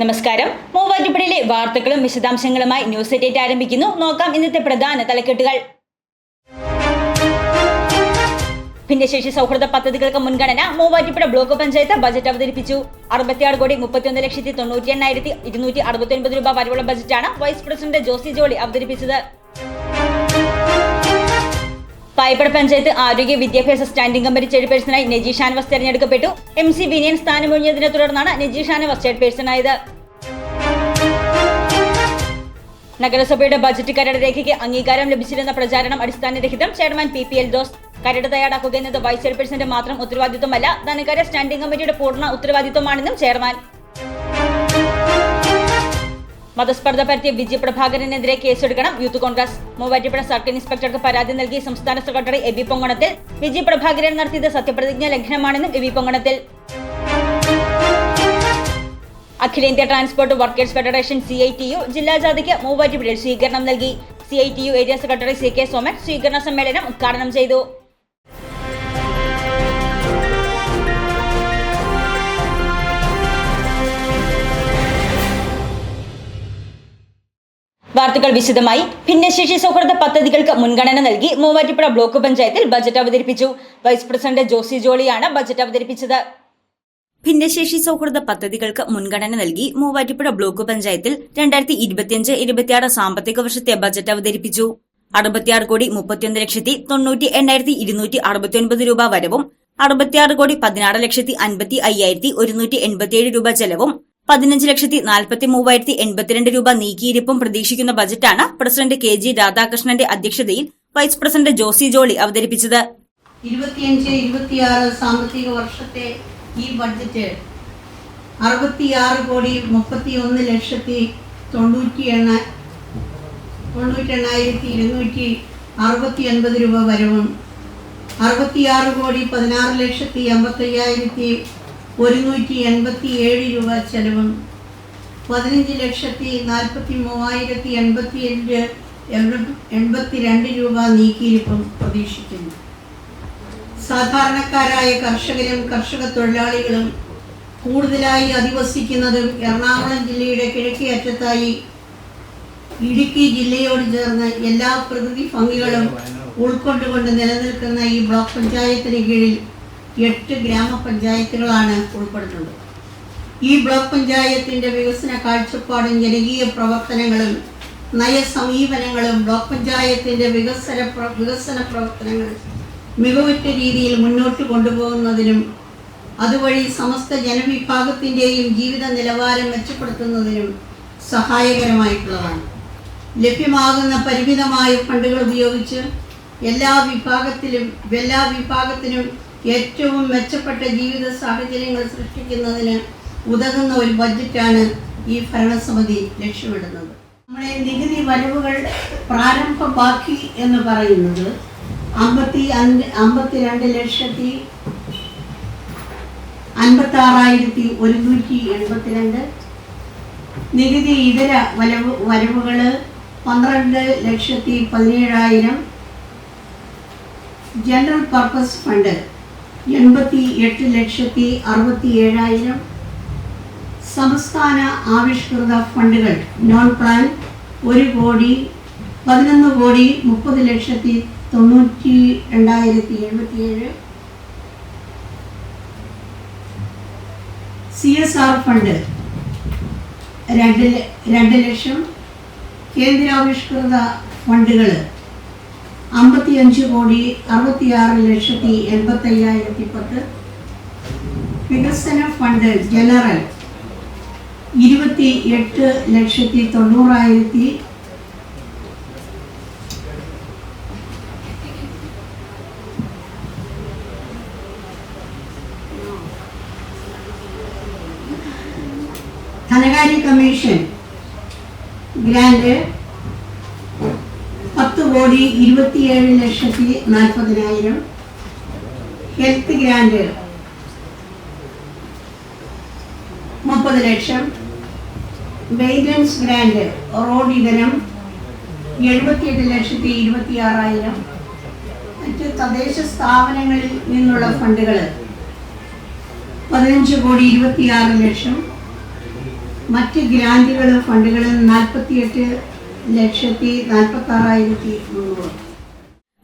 നമസ്കാരം. മൂവാറ്റുപുഴയിലെ വാർത്തകളും വിശദാംശങ്ങളുമായി ന്യൂസ് എറ്റേറ്റ് ആരംഭിക്കുന്നു. നോക്കാം ഇന്നത്തെ പ്രധാന തലക്കെട്ടുകൾ. ഭിന്നശേഷി സൗഹൃദ പദ്ധതികൾക്ക് മുൻഗണന മൂവാറ്റുപുഴ ബ്ലോക്ക് പഞ്ചായത്ത് ബജറ്റ് അവതരിപ്പിച്ചു. അറുപത്തിയാറ് കോടി മുപ്പത്തിയൊന്ന് ലക്ഷത്തി തൊണ്ണൂറ്റി എണ്ണായിരത്തി ഇരുന്നൂറ്റി അറുപത്തി ഒൻപത് രൂപ വരെയുള്ള ബജറ്റാണ് വൈസ് പ്രസിഡന്റ് ജോസി ജോളി അവതരിപ്പിച്ചത്. പായ്പട പഞ്ചായത്ത് ആരോഗ്യ വിദ്യാഭ്യാസ സ്റ്റാൻഡിംഗ് കമ്മിറ്റി ചെയർപേഴ്സണായി നജീഷ് ഷാനവാസ് തെരഞ്ഞെടുക്കപ്പെട്ടു. എം സി വിനയൻ സ്ഥാനമൊഴിഞ്ഞതിനെ തുടർന്നാണ് നജീ ഷാനവാസ് ചെയർപേഴ്സണായത്. നഗരസഭയുടെ ബജറ്റ് കരട് രേഖയ്ക്ക് അംഗീകാരം ലഭിച്ചിരുന്ന പ്രചാരണം അടിസ്ഥാനരഹിതം chairman P P L those കരട് തയ്യാറാക്കുക എന്നത് വൈസ് ചെയർപേഴ്സന്റെ മാത്രം ഉത്തരവാദിത്വമല്ല ധനകാര്യ സ്റ്റാൻഡിംഗ് കമ്മിറ്റിയുടെ പൂർണ ഉത്തരവാദിത്വമാണെന്നും ചെയർമാൻ മതസ്പർദ്ധ പരത്തിയ വിജയ പ്രഭാകരനെതിരെ കേസെടുക്കണം. യൂത്ത് കോൺഗ്രസ് മൂവാറ്റുപുഴ സർക്കിൾ ഇൻസ്പെക്ടർക്ക് പരാതി നൽകി സംസ്ഥാന സെക്രട്ടറി എബി പൊങ്ങണത്തിൽ വിജയ് പ്രഭാകരൻ നടത്തിയത് സത്യപ്രതിജ്ഞ ലംഘനമാണെന്നും എബി പൊങ്ങണത്തിൽ അഖിലേന്ത്യാ transport workers federation C I T U ജില്ലാ ജാഥയ്ക്ക് മൂവാറ്റുപുഴയിൽ സ്വീകരണം നൽകി. C I T U area secretary C K Soman സ്വീകരണ സമ്മേളനം ഉദ്ഘാടനം ചെയ്തു. വാർത്തകൾ വിശദമായി. ഭിന്നശേഷി സൗഹൃദ പദ്ധതികൾക്ക് മുൻഗണന നൽകി മൂവാറ്റുപുഴ ബ്ലോക്ക് പഞ്ചായത്തിൽ ബജറ്റ് അവതരിപ്പിച്ചു. വൈസ് പ്രസിഡന്റ് ജോസി ജോളിയാണ് ബജറ്റ് അവതരിപ്പിച്ചത്. ഭിന്നശേഷി സൗഹൃദ പദ്ധതികൾക്ക് മുൻഗണന നൽകി മൂവാറ്റുപുഴ ബ്ലോക്ക് പഞ്ചായത്തിൽ രണ്ടായിരത്തി ഇരുപത്തിയഞ്ച് ഇരുപത്തിയാറ് സാമ്പത്തിക വർഷത്തെ ബജറ്റ് അവതരിപ്പിച്ചു. അറുപത്തിയാറ് കോടി മുപ്പത്തിയൊന്ന് ലക്ഷത്തി തൊണ്ണൂറ്റി എണ്ണായിരത്തി ഇരുന്നൂറ്റി അറുപത്തിയൊൻപത് രൂപ വരവും അറുപത്തിയാറ് കോടി പതിനാറ് ലക്ഷത്തി അൻപത്തി അയ്യായിരത്തി ഒരുന്നൂറ്റി എൺപത്തിയേഴ് രൂപ ചെലവും പതിനഞ്ച് ലക്ഷത്തി നാൽപ്പത്തി മൂവായിരത്തി എൺപത്തിരണ്ട് രൂപ നീക്കിയിരിപ്പും പ്രതീക്ഷിക്കുന്ന ബജറ്റാണ് പ്രസിഡന്റ് കെ ജി രാധാകൃഷ്ണന്റെ അധ്യക്ഷതയിൽ വൈസ് പ്രസിഡന്റ് ജോസി ജോളി അവതരിപ്പിച്ചത്. ഇരുപത്തിയഞ്ച് ഇരുപത്തിയാറ് സാമ്പത്തിക വർഷത്തെ ഈ ബഡ്ജറ്റ് അറുപത്തിയാറ് കോടി മുപ്പത്തി ഒന്ന് ലക്ഷത്തി തൊണ്ണൂറ്റി എണ്ണ തൊണ്ണൂറ്റി എണ്ണായിരത്തി ഇരുന്നൂറ്റി അറുപത്തി ഒൻപത് രൂപ വരവും അറുപത്തിയാറ് കോടി പതിനാറ് ലക്ഷത്തി അമ്പത്തയ്യായിരത്തി ഒരുന്നൂറ്റി എൺപത്തി ഏഴ് രൂപ ചെലവും പതിനഞ്ച് ലക്ഷത്തി നാൽപ്പത്തി മൂവായിരത്തി എൺപത്തി ഏഴ് എൺപത്തി രണ്ട് രൂപ നീക്കിയിരിപ്പും പ്രതീക്ഷിക്കുന്നു. സാധാരണക്കാരായ കർഷകരും കർഷക തൊഴിലാളികളും കൂടുതലായി അധിവസിക്കുന്നതും എറണാകുളം ജില്ലയുടെ കിഴക്കേ അറ്റത്തായി ഇടുക്കി ജില്ലയോട് ചേർന്ന് എല്ലാ പ്രകൃതി ഭംഗികളും ഉൾക്കൊണ്ടുകൊണ്ട് നിലനിൽക്കുന്ന ഈ ബ്ലോക്ക് പഞ്ചായത്തിന് കീഴിൽ എട്ട് ഗ്രാമപഞ്ചായത്തുകളാണ് ഉൾപ്പെടുന്നത്. ഈ ബ്ലോക്ക് പഞ്ചായത്തിന്റെ വികസന കാഴ്ചപ്പാടും ജനകീയ പ്രവർത്തനങ്ങളും നയസമീപനങ്ങളും ബ്ലോക്ക് പഞ്ചായത്തിന്റെ വികസന വികസന പ്രവർത്തനങ്ങൾ മികവുറ്റ രീതിയിൽ മുന്നോട്ട് കൊണ്ടുപോകുന്നതിനും അതുവഴി സമസ്ത ജനവിഭാഗത്തിന്റെയും ജീവിത നിലവാരം മെച്ചപ്പെടുത്തുന്നതിനും സഹായകരമായിട്ടുള്ളതാണ്. ലഭ്യമാകുന്ന പരിമിതമായ ഫണ്ടുകൾ ഉപയോഗിച്ച് എല്ലാ വിഭാഗത്തിലും എല്ലാ വിഭാഗത്തിനും ഏറ്റവും മെച്ചപ്പെട്ട ജീവിത സാഹചര്യങ്ങൾ സൃഷ്ടിക്കുന്നതിന് ഉതകുന്ന ഒരു ബഡ്ജറ്റാണ് ഈ ഭരണസമിതി ലക്ഷ്യമിടുന്നത്. നമ്മുടെ നികുതി വരവുകൾ പ്രാരംഭ ബാക്കി എന്ന് പറയുന്നത് അമ്പത്തി അഞ്ച് അമ്പത്തിരണ്ട് ലക്ഷത്തി അൻപത്തി ആറായിരത്തി ഒരുന്നൂറ്റി എൺപത്തിരണ്ട്. നികുതി ഇതര വരവ് വരവുകൾ പന്ത്രണ്ട് ലക്ഷത്തി പതിനേഴായിരം. ജനറൽ പർപ്പസ് ഫണ്ട് എൺപത്തി എട്ട് ലക്ഷത്തി അറുപത്തി ഏഴായിരം സംസ്ഥാന ആവിഷ്കൃത ഫണ്ടുകൾ നോൺ പ്ലാൻ ഒരു കോടി പതിനൊന്ന് കോടി മുപ്പത് ലക്ഷത്തി തൊണ്ണൂറ്റി രണ്ടായിരത്തി എഴുപത്തിയേഴ് സി എസ് ആർ ഫണ്ട് രണ്ട് രണ്ട് ലക്ഷം. കേന്ദ്രാവിഷ്കൃത ഫണ്ടുകൾ അമ്പത്തിയഞ്ച് കോടി അറുപത്തിയാറ് ലക്ഷത്തി എൺപത്തയ്യായിരത്തി പത്ത്. വികസന ഫണ്ട് ജനറൽ ഇരുപത്തി എട്ട് ലക്ഷത്തി തൊണ്ണൂറായിരത്തി ധനകാര്യ കമ്മീഷൻ ഗ്രാൻഡ് കോടി ഇരുപത്തിയേഴ് ലക്ഷത്തി നാൽപ്പതിനായിരം ഹെൽത്ത് ഗ്രാൻഡ് മുപ്പത് ലക്ഷം മെയിന്റനൻസ് ഗ്രാൻഡ് റോഡ് ഇതരം എഴുപത്തിയെട്ട് ലക്ഷത്തി ഇരുപത്തി ആറായിരം മറ്റ് തദ്ദേശ സ്ഥാപനങ്ങളിൽ നിന്നുള്ള ഫണ്ടുകൾ പതിനഞ്ച് കോടി ഇരുപത്തിയാറ് ലക്ഷം. മറ്റ് ഗ്രാന്റുകളും ഫണ്ടുകൾ നാൽപ്പത്തിയെട്ട്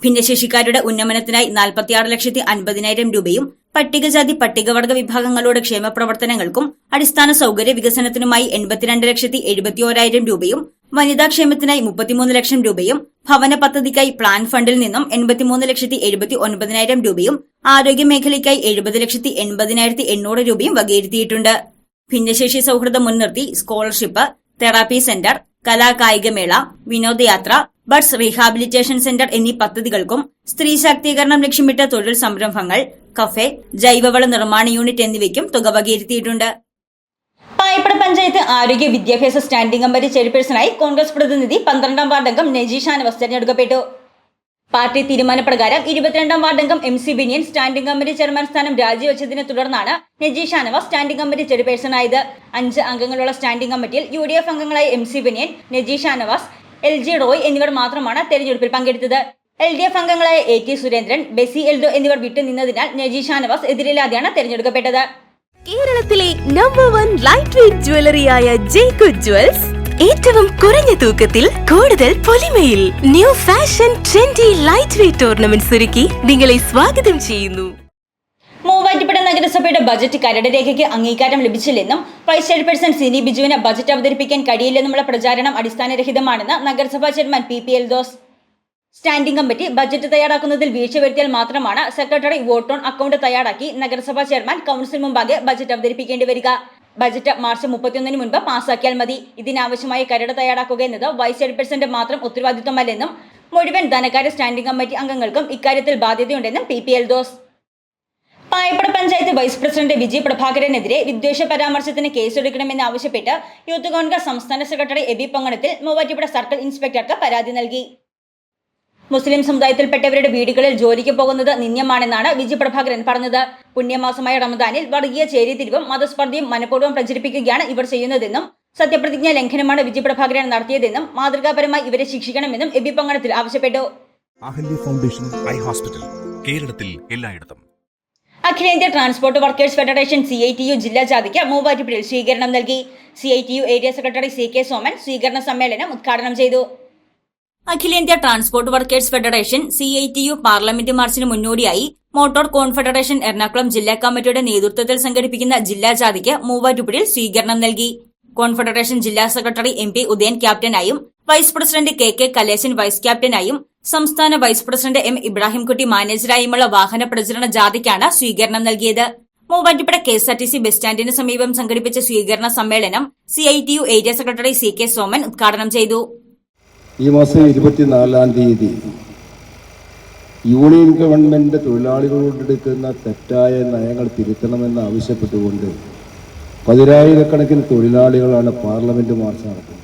ഭിന്നശേഷിക്കാരുടെ ഉന്നമനത്തിനായി നാൽപ്പത്തിയാറ് ലക്ഷത്തി അൻപതിനായിരം രൂപയും പട്ടികജാതി പട്ടികവർഗ വിഭാഗങ്ങളുടെ ക്ഷേമ പ്രവർത്തനങ്ങൾക്കും അടിസ്ഥാന സൗകര്യ വികസനത്തിനുമായി എൺപത്തിരണ്ട് ലക്ഷത്തി എഴുപത്തിയോരായിരം രൂപയും വനിതാക്ഷേമത്തിനായി മുപ്പത്തിമൂന്ന് ലക്ഷം രൂപയും ഭവന പദ്ധതിക്കായി പ്ലാൻ ഫണ്ടിൽ നിന്നും എൺപത്തിമൂന്ന് ലക്ഷത്തി എഴുപത്തി ഒൻപതിനായിരം രൂപയും ആരോഗ്യ മേഖലയ്ക്കായി എഴുപത് ലക്ഷത്തി എൺപതിനായിരത്തി എണ്ണൂറ് രൂപയും വകയിരുത്തിയിട്ടുണ്ട്. ഭിന്നശേഷി സൌഹൃദം മുൻനിർത്തി സ്കോളർഷിപ്പ് തെറാപ്പി സെന്റർ കലാകായികമേള വിനോദയാത്ര ബഡ്സ് റീഹാബിലിറ്റേഷൻ സെന്റർ എന്നീ പദ്ധതികൾക്കും സ്ത്രീ ശാക്തീകരണം ലക്ഷ്യമിട്ട തൊഴിൽ സംരംഭങ്ങൾ കഫേ ജൈവവള നിർമ്മാണ യൂണിറ്റ് എന്നിവയ്ക്കും തുക വകയിരുത്തിയിട്ടുണ്ട്. പായപ്പട പഞ്ചായത്ത് ആരോഗ്യ വിദ്യാഭ്യാസ സ്റ്റാൻഡിംഗ് കമ്മിറ്റി ചെയർപേഴ്സണായി കോൺഗ്രസ് പ്രതിനിധി പന്ത്രണ്ടാം വാർഡംഗം നജീഷ് ഷാനവാസ് തെരഞ്ഞെടുക്കപ്പെട്ടു. പാർട്ടി തീരുമാനപ്രകാരം ഇരുപത്തിരണ്ടാം വാർഡംഗം M C Biniyan standing committee chairman സ്ഥാനം രാജിവെച്ചതിനെ തുടർന്നാണ് നജീഷ് ഷാനവാസ് സ്റ്റാൻഡിംഗ് കമ്മിറ്റി ചെയർപേഴ്സണായത്. അഞ്ച് അംഗങ്ങളുള്ള സ്റ്റാൻഡിംഗ് കമ്മിറ്റിയിൽ യു ഡി എഫ് അംഗങ്ങളായ M C Biniyan Najeesh Shanavas L G Roy എന്നിവർ മാത്രമാണ് തെരഞ്ഞെടുപ്പിൽ പങ്കെടുത്തത്. എൽ ഡി എഫ് അംഗങ്ങളായ A T Surendran Bessy Eldho എന്നിവർ വിട്ടുനിന്നതിനാൽ നജീഷ് ഷാനവാസ് എതിരില്ലാതെയാണ് തെരഞ്ഞെടുക്കപ്പെട്ടത്. കേരളത്തിലെ നമ്പർ വൺ ലൈറ്റ് വെയിറ്റ് ജ്വല്ലറിയായ ജേക്കു ജ്വൽസ് ഏറ്റവും കുറഞ്ഞ തൂക്കത്തിൽ കൂടുതൽ പൊലിമയിൽ new fashion trendy light weight tournament ഒരുക്കി നിങ്ങളെ സ്വാഗതം ചെയ്യുന്നു. മൂവാറ്റുപുഴ നഗരസഭയുടെ ബജറ്റ് കരട് രേഖയ്ക്ക് അംഗീകാരം ലഭിച്ചില്ലെന്നും വൈസ് ചെയർപേഴ്സൺ സിനി ബിജുവിന് ബജറ്റ് അവതരിപ്പിക്കാൻ കഴിയില്ലെന്നുമുള്ള പ്രചാരണം അടിസ്ഥാനരഹിതമാണെന്ന് നഗരസഭാ chairman P P Eldhose standing committee budget തയ്യാറാക്കുന്നതിൽ വീഴ്ച വരുത്തിയാൽ മാത്രമാണ് സെക്രട്ടറി വോട്ട് ഓൺ അക്കൗണ്ട് തയ്യാറാക്കി നഗരസഭാ ചെയർമാൻ കൌൺസിൽ മുമ്പാകെ ബജറ്റ് അവതരിപ്പിക്കേണ്ടി വരിക. ബജറ്റ് മാർച്ച് മുപ്പത്തിയൊന്നിന് മുൻപ് പാസാക്കിയാൽ മതി. ഇതിനാവശ്യമായ കരട് തയ്യാറാക്കുക എന്നത് വൈസ് ചെയർപേഴ്സന്റെ മാത്രം ഉത്തരവാദിത്വമല്ലെന്നും മുഴുവൻ ധനകാര്യ സ്റ്റാൻഡിംഗ് കമ്മിറ്റി അംഗങ്ങൾക്കും ഇക്കാര്യത്തിൽ ബാധ്യതയുണ്ടെന്നും പി പി എൽ ദോസ് പായപ്പട പഞ്ചായത്ത് വൈസ് പ്രസിഡന്റ് വിജയ് പ്രഭാകരനെതിരെ വിദ്വേഷ പരാമർശത്തിന് കേസെടുക്കണമെന്ന് ആവശ്യപ്പെട്ട് യൂത്ത് കോൺഗ്രസ് സംസ്ഥാന secretary AB Ponganathil Muvattupuzha circle ഇൻസ്പെക്ടർക്ക് പരാതി നൽകി. മുസ്ലിം സമുദായത്തിൽപ്പെട്ടവരുടെ വീടുകളിൽ ജോലിക്ക് പോകുന്നത് നിന്ദ്യമാണെന്നാണ് വിജി പ്രഭാകരൻ പറഞ്ഞത്. പുണ്യമാസമായ റമദാനിൽ വർഗീയ ചേരിതിരിവും മതസ്പർദ്ധയും മനഃപൂർവം പ്രചരിപ്പിക്കുകയാണ് ഇവർ ചെയ്യുന്നതെന്നും സത്യപ്രതിജ്ഞ ലംഘനമാണ് വിജി പ്രഭാകരൻ നടത്തിയതെന്നും മാതൃകാപരമായി ഇവരെ ശിക്ഷിക്കണമെന്നും എബി പങ്കണത്തിൽ ആവശ്യപ്പെട്ടു. അഹല്യ ഫൗണ്ടേഷൻ ഐ ഹോസ്പിറ്റൽ കേരളത്തിൽ എല്ലായിടത്തും. അഖിലേന്ത്യാ transport workers federation C I T U ജില്ലാ ജാഥയ്ക്ക് മൂവാറ്റുപുഴയിൽ സ്വീകരണം നൽകി. C I T U area secretary C K Soman സ്വീകരണ സമ്മേളനം ഉദ്ഘാടനം ചെയ്തു. അഖിലേന്ത്യാ transport workers federation C I T U parliament മാർച്ചിന് മുന്നോടിയായി മോട്ടോർ കോൺഫെഡറേഷൻ എറണാകുളം ജില്ലാ കമ്മിറ്റിയുടെ നേതൃത്വത്തിൽ സംഘടിപ്പിക്കുന്ന ജില്ലാ ജാഥയ്ക്ക് മൂവാറ്റുപുഴയിൽ സ്വീകരണം നൽകി. കോൺഫെഡറേഷൻ ജില്ലാ secretary M P Udayan ക്യാപ്റ്റനായും vice president K K Kaleshan vice ക്യാപ്റ്റനായും സംസ്ഥാന വൈസ് പ്രസിഡന്റ് എം ഇബ്രാഹിംകുട്ടി മാനേജരായുമുള്ള വാഹന പ്രചരണ ജാഥയ്ക്കാണ് സ്വീകരണം നൽകിയത്. Muvattupuzha K S R T C bus സ്റ്റാൻഡിന് സമീപം സംഘടിപ്പിച്ച സ്വീകരണ സമ്മേളനം C I T U area secretary C K Soman ഉദ്ഘാടനം ചെയ്തു. ഈ മാസം ഇരുപത്തിനാലാം തീയതി യൂണിയൻ ഗവൺമെന്റ് തൊഴിലാളികളോടെടുക്കുന്ന തെറ്റായ നയങ്ങൾ തിരുത്തണമെന്ന് ആവശ്യപ്പെട്ടുകൊണ്ട് പതിനായിരക്കണക്കിന് തൊഴിലാളികളാണ് പാർലമെന്റ് മാർച്ച് നടത്തുന്നത്.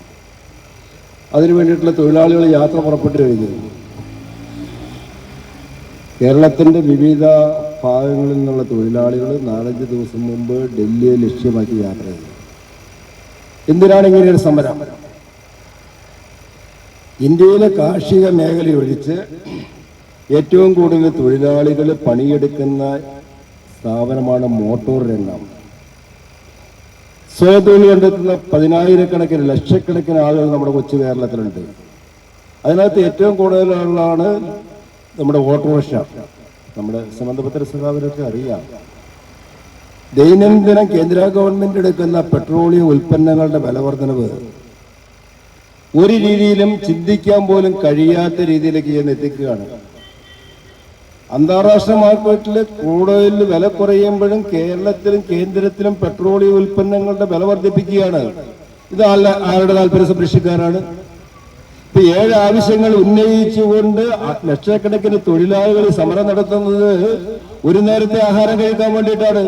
അതിനു വേണ്ടിയിട്ടുള്ള തൊഴിലാളികൾ യാത്ര പുറപ്പെട്ടു കഴിഞ്ഞു. കേരളത്തിന്റെ വിവിധ ഭാഗങ്ങളിൽ നിന്നുള്ള തൊഴിലാളികൾ നാലഞ്ച് ദിവസം മുമ്പ് ഡൽഹിയെ ലക്ഷ്യമാക്കി യാത്ര ചെയ്തു. എന്തിനാണ് ഇങ്ങനെയൊരു സമരം? ഇന്ത്യയിലെ കാർഷിക മേഖല ഒഴിച്ച് ഏറ്റവും കൂടുതൽ തൊഴിലാളികൾ പണിയെടുക്കുന്ന സ്ഥാപനമാണ് മോട്ടോർ രംഗം. സ്വയത്തൊഴിൽ കണ്ടെത്തുന്ന പതിനായിരക്കണക്കിന് ലക്ഷക്കണക്കിന് ആളുകൾ നമ്മുടെ കൊച്ചു കേരളത്തിലുണ്ട്. അതിനകത്ത് ഏറ്റവും കൂടുതൽ ആളുകളാണ് നമ്മുടെ ഓട്ടോറിക്ഷ. നമ്മുടെ സമന്തപത്ര സഹാബിനൊക്കെ അറിയാം. ദൈനംദിനം കേന്ദ്ര ഗവൺമെന്റ് എടുക്കുന്ന പെട്രോളിയം ഉൽപ്പന്നങ്ങളുടെ വിലവർദ്ധനവ് ഒരു രീതിയിലും ചിന്തിക്കാൻ പോലും കഴിയാത്ത രീതിയിലേക്ക് ഞാൻ എത്തിക്കുകയാണ്. അന്താരാഷ്ട്ര മാർക്കറ്റിൽ ക്രൂഡ് ഓയിലിന് വില കുറയുമ്പോഴും കേരളത്തിലും കേന്ദ്രത്തിലും പെട്രോളിയം ഉൽപ്പന്നങ്ങളുടെ വില വർദ്ധിപ്പിക്കുകയാണ്. ഇത് ആരുടെ താല്പര്യ സംരക്ഷിക്കാനാണ്? ഇപ്പൊ ഏഴ് ആവശ്യങ്ങൾ ഉന്നയിച്ചുകൊണ്ട് ലക്ഷക്കണക്കിന് തൊഴിലാളികൾ സമരം നടത്തുന്നത് ഒരു നേരത്തെ ആഹാരം കഴിക്കാൻ വേണ്ടിയിട്ടാണ്.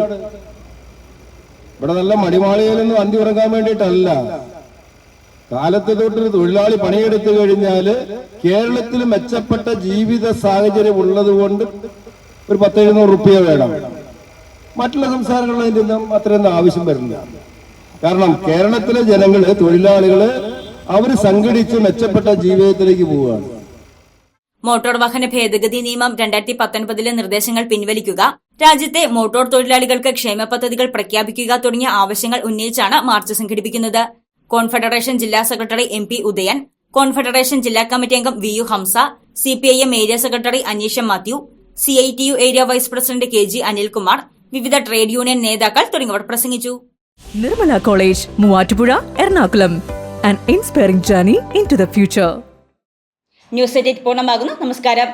ഇവിടെ നല്ല മടിമാളികയിലൊന്നും അന്തി ഉറങ്ങാൻ വേണ്ടിയിട്ടല്ല. കാലത്ത് തൊട്ടൊരു തൊഴിലാളി പണിയെടുത്തു കഴിഞ്ഞാൽ കേരളത്തിൽ മെച്ചപ്പെട്ട ജീവിത സാഹചര്യം ഉള്ളത് കൊണ്ട് ഒരു പത്ത് എഴുന്നൂറ് റുപ്യ വേണം. മറ്റുള്ള സംസ്ഥാനങ്ങളിൽ ഒന്നും അത്രയൊന്നും ആവശ്യം വരുന്നില്ല. കാരണം കേരളത്തിലെ ജനങ്ങൾ തൊഴിലാളികൾ അവർ സംഘടിച്ച് മെച്ചപ്പെട്ട ജീവിതത്തിലേക്ക് പോവുകയാണ്. മോട്ടോർ വാഹന ഭേദഗതി നിയമം രണ്ടായിരത്തി പത്തൊൻപതിലെ നിർദ്ദേശങ്ങൾ പിൻവലിക്കുക രാജ്യത്തെ മോട്ടോർ തൊഴിലാളികൾക്ക് ക്ഷേമ പദ്ധതികൾ പ്രഖ്യാപിക്കുക തുടങ്ങിയ ആവശ്യങ്ങൾ ഉന്നയിച്ചാണ് മാർച്ച് സംഘടിപ്പിക്കുന്നത്. കോൺഫെഡറേഷൻ ജില്ലാ secretary M P Udayan confederation ജില്ലാ കമ്മിറ്റി അംഗം V U Hamsa C P I M area secretary Aneesha Mathew C I T U area vice president K G Anilkumar വിവിധ ട്രേഡ് യൂണിയൻ നേതാക്കൾ തുടങ്ങിയവർ പ്രസംഗിച്ചു. Nirmala college Muvattupuzha Ernakulam. An inspiring journey into the future news edit പൂർണമാകുന്നു. നമസ്കാരം.